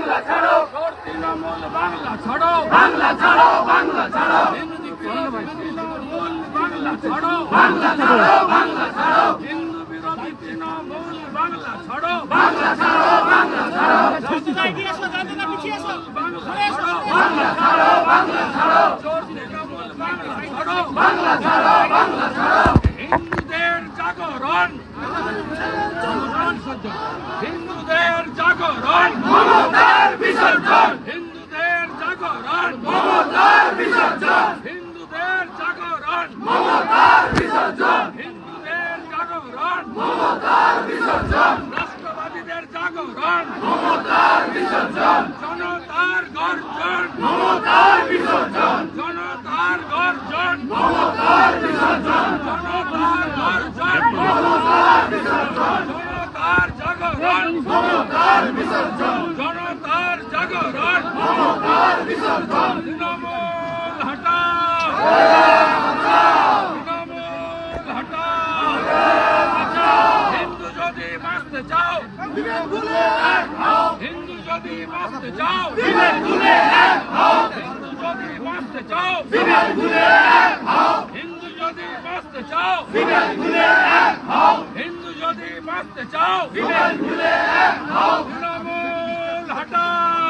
বাংলা ছাড়ো তৃণমূল বাংলা ছাড়ো বাংলা ছাড়ো বাংলা ছাড়ো বাংলা ছাড়ো বাংলা ছাড়ো বাংলা ছাড়ো হিন্দু বিরোধী তৃণমূল বাংলা ছাড়ো বাংলা ছাড়ো বাংলা ছাড়ো বাংলা ছাড়ো বাংলা ছাড়ো বাংলা ছাড়ো বাংলা ছাড়ো হিন্দুদের জাগরণ হিন্দুদের জাগরণ মমতার বিসর্জন হিন্দুদের জাগরণ। মমতার বিসর্জন। হিন্দুদের জাগরণ মমতার বিসর্জন। হিন্দুদের জাগরণ। মমতার বিসর্জন। রাষ্ট্রবাদীদের জাগরণ। মমতার বিসর্জন জনতার গর্জন মমতার বিসর্জন জনতার গর্জন মমতার বিসর্জন জনতার গর্জন মমতার বিসর্জন জনতার জাগরণ মমতার বিসর্জন জনতার জাগরণ মমতার বিসর্জন তৃণমূল হটাও তৃণমূল হটাও হিন্দু যদি বাঁচতে চাও হিন্দু যদি বাঁচতে চাও হিন্দু যদি বাঁচতে চাও হিন্দু যদি বাঁচতে চাও হিন্দু যদি বাঁচতে চাও তৃণমূল হটাও তৃণমূল হটাও আসলে এই মিছিল এই মুহূর্তে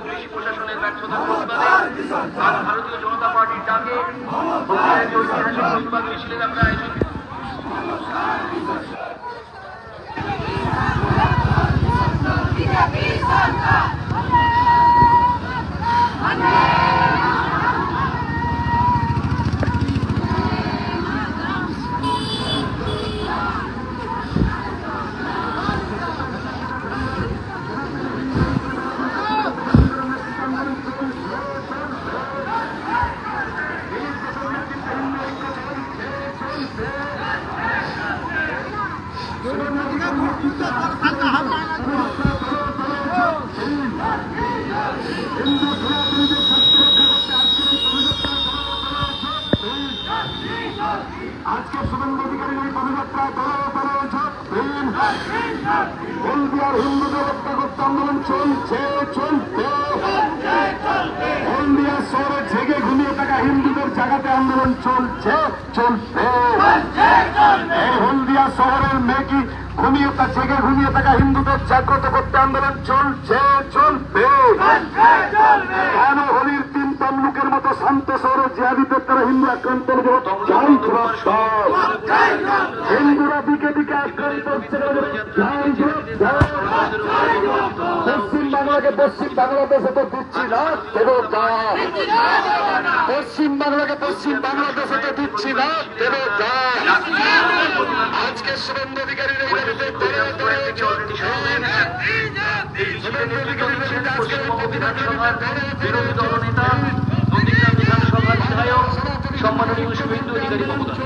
পুলিশ প্রশাসনের ব্যর্থতার প্রতিবাদে আজ ভারতীয় জনতা পার্টির ডাকে আমরা আয়োজন আজকে শুভেন্দু অধিকারীর এই পদযাত্রা দলে দলে ছত্রিন হলদিয়ার হিন্দুদের হত্যা করতে আন্দোলন চলছে চলবে জায়গাতে আন্দোলন চলছে চলবে হলদিয়া শহরের মেয়েকি ঘুমিয়ে তা জেগে ঘুমিয়ে থাকা হিন্দুদের জাগ্রত করতে আন্দোলন চলছে, চলবে। কেন হোলির তিন তমলুকের মতো শান্ত শহরে জিয়াদিদের তারা হিন্দু আক্রান্ত হিন্দুরা দিকে দিকে আক্রান্ত পশ্চিম বাংলাকে পশ্চিম বাংলাদেশে তো দিচ্ছি না দেব পশ্চিম বাংলাকে পশ্চিম বাংলাদেশে তো দিচ্ছি না দেব আজকে শুভেন্দু অধিকারীর এই আজকে প্রতিবাদ বিরোধী দলনেতা বিধানসভার সম্মাননীয় শুভেন্দু অধিকারী মহোদয়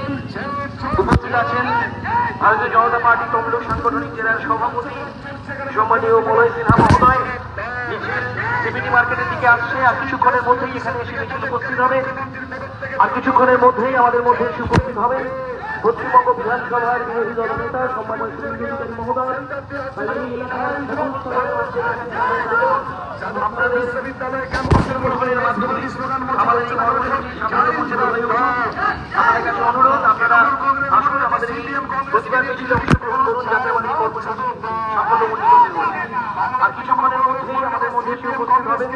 উপস্থিত আছেন ভারতীয় জনতা পার্টি তমলুক সাংগঠনিক জেলার সভাপতি সম্মানীয় মলয় সিনহা মহোদয় মিছিল মার্কেটের দিকে আসছে আর কিছুক্ষণের মধ্যেই এখানে এসে মিছিল উপস্থিত হবে আর কিছুক্ষণের মধ্যেই আমাদের মধ্যে এসে উপস্থিত হবে পশ্চিমবঙ্গ বিধানসভার বিরোধী দল নেতা সম্মানীয় শুভেন্দু মহোদয় আপনাদের বিশ্ববিদ্যালয় ক্যাম্পাসের মধ্যে মাধ্যমে স্লোগান আমাদের এই কর্মসূচি সামনে পৌঁছে দেওয়া উঠল। আমাদের কাছে অনুরোধ আপনারা আমাদের প্রতিবাদ অংশগ্রহণ করুন, যাতে আমাদের কর্মসূচি। আর কিছুক্ষণের মধ্যেই আমাদের মধ্যে এসে উপস্থিত হবেন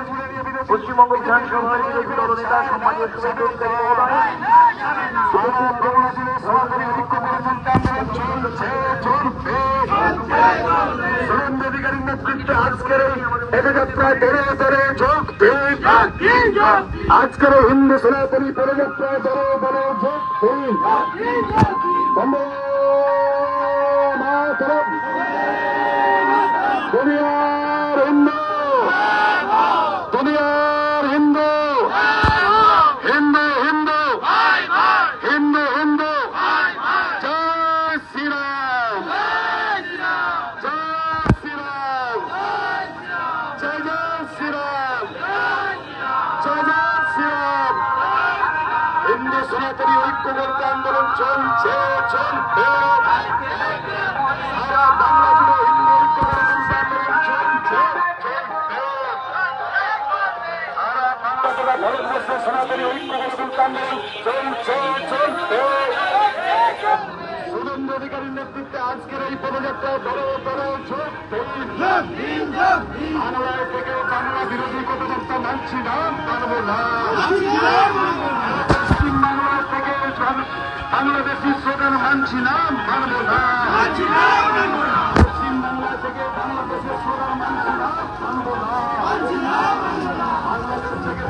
পশ্চিমবঙ্গ বিধানসভার বিরোধী দলনেতা, সম্মানীয় শুভেন্দু অধিকারী মহোদয় সুরেন্দ্র অধিকারীর আজকের হিন্দু সনাতনী পদযাত্রায় ধরে ধরে যোগ দিন বন্দে মাতরম। দুনিয়ার হিন্দু পদযাত্রায় বড় বড় বাংলায় থেকে বাংলা বিরোধী পদযাত্রা মানছি না মানব না। পশ্চিম বাংলা থেকে বাংলাদেশি স্লোগান মানছি না মানব না। পশ্চিম বাংলা থেকে বাংলাদেশের স্লোগান মানছি না মানব না। বাংলাদেশ থেকে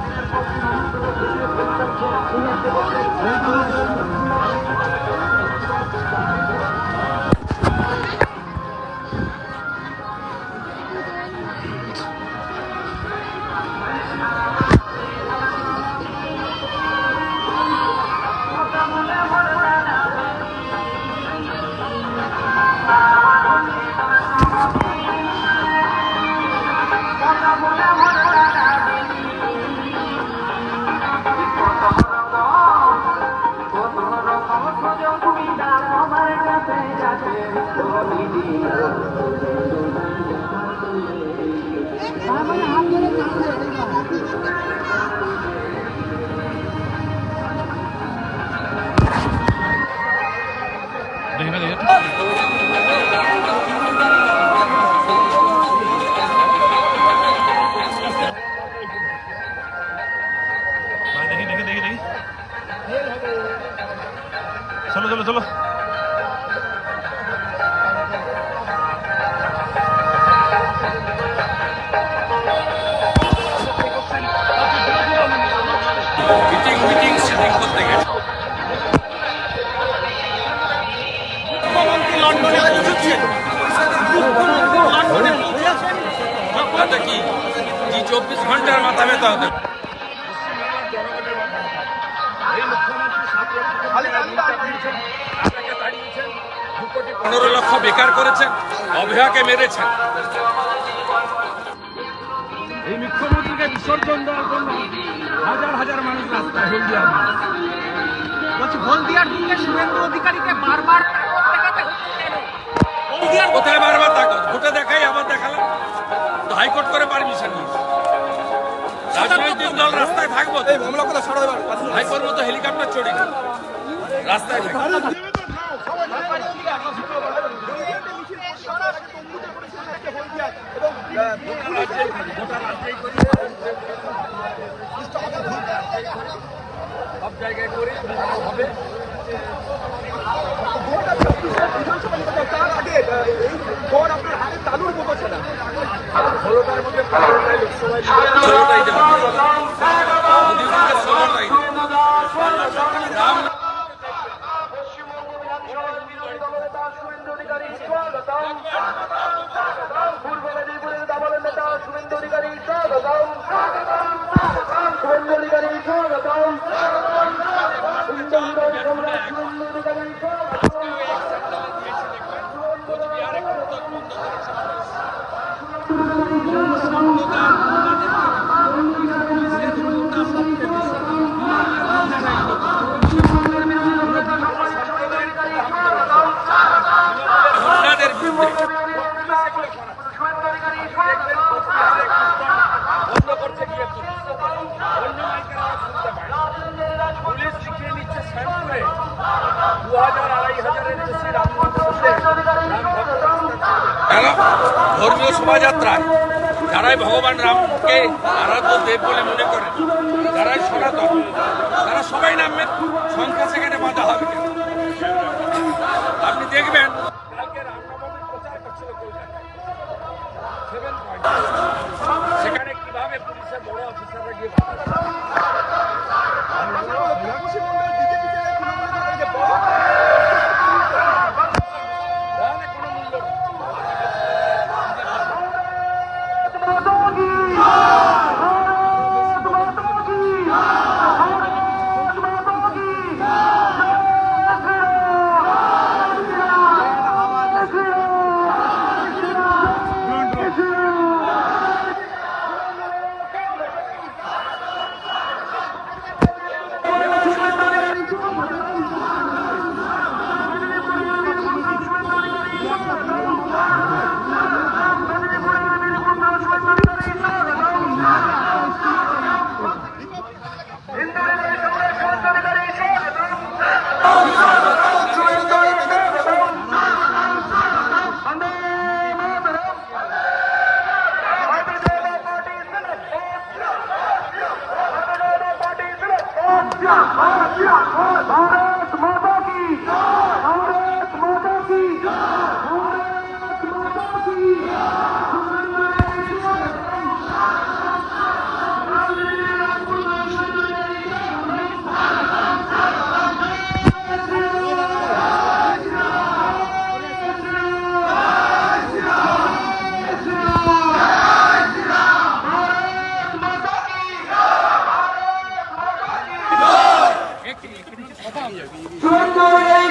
পনেরো লক্ষ বেকার করেছেন অভয়াকে মেরেছেন এই মুখ্যমন্ত্রীকে বিসর্জন দেওয়ার জন্য হাজার হাজার মানুষ রাস্তায় হলদিয়ার মানুষ বলছি হলদিয়ার দিকে শুভেন্দু অধিকারীকে বারবার কোথায় বারবার তাকত? ভোটে দেখাই আবার দেখালাম। তো হাইকোর্ট করে পারমিশন নিয়েছে। রাজনৈতিক দল রাস্তায় থাকব। হাইকোর্ট মতো হেলিকপ্টার চড়ি রাস্তায় জায়গায় করে হবে। তার আগে বলে মনে করেন। যারাই সনাতন তারা সবাই নামবেন সংখ্যা भारत माता की সুন্দর এই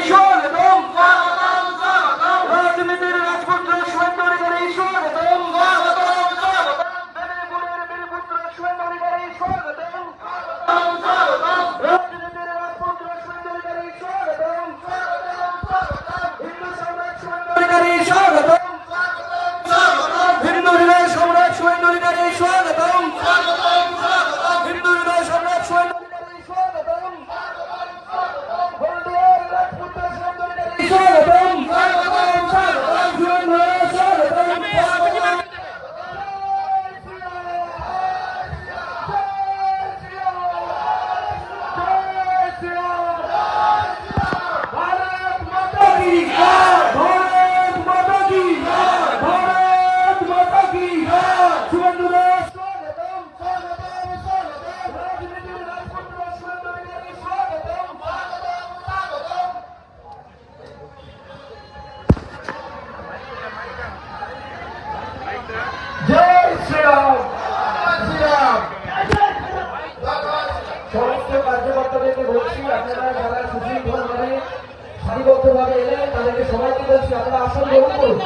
ভাবে এলেন তাদেরকে সবাইকে বলছি আপনারা আসন গ্রহণ করুন।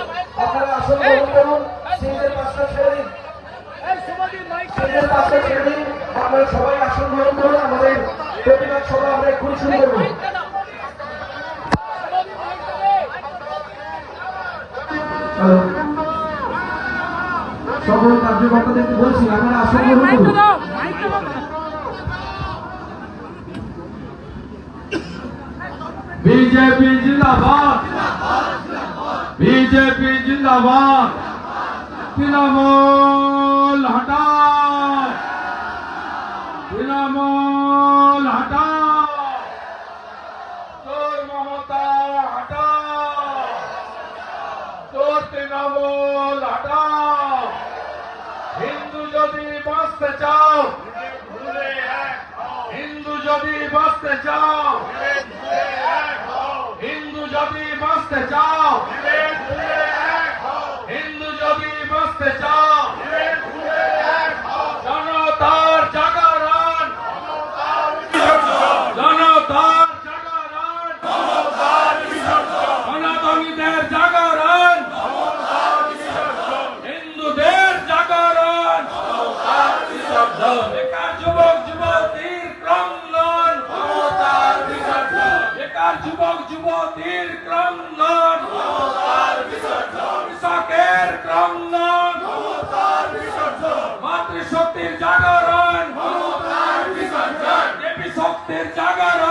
আপনারা আসন গ্রহণ করুন। সিটের ছেড়ে দিন। সবাই আমাদের আমরা সকল কার্যকর্তাদেরকে বলছি আসন গ্রহণ করুন। बीजेपी जिंदाबाद बीजेपी जिंदाबाद तृणमूल हटाओ तृणमूल हटाओ चोर ममता हटाओ চোর তৃণমূল হটাও হিন্দু যদি বাঁচতে চাও হিন্দু যদি বাঁচতে চাও হিন্দু যদি বাঁচতে চাও হিন্দু যদি বাঁচতে চাও কৃষকের ক্রন্দন মাতৃশক্তির জাগরণ। দেবী শক্তির জাগরণ।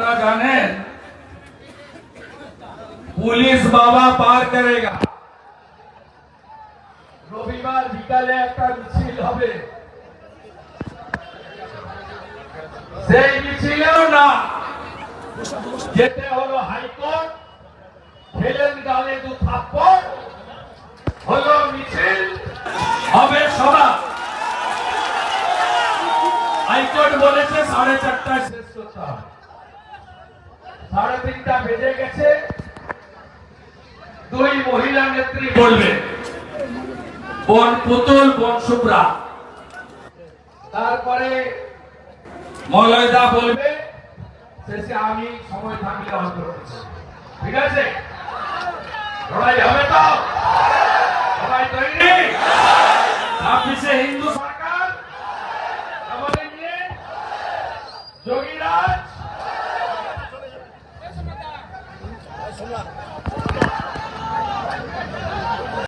আপনারা জানেন, পুলিশ বাবা পার করেগা। রবিবার বিকালে একটা মিছিল হবে। সেই মিছিলেও না। যেতে হলো হাইকোর্ট ফেলেন গালে দু থাপ্পড়, হলো মিছিল, হবে সভা। হাইকোর্ট বলেছে সাড়ে চারটায় সাড়ে তিনটা বেজে গেছে। দুই মহিলা নেত্রী বলবে, বন পুতুল, বন তারপরে মলয়দা বলবে, শেষে আমি সময় থাকলে ঠিক আছে? লড়াই হবে তো? সবাই তৈরি? ছাব্বিশে হিন্দু সরকার যোগীরাজ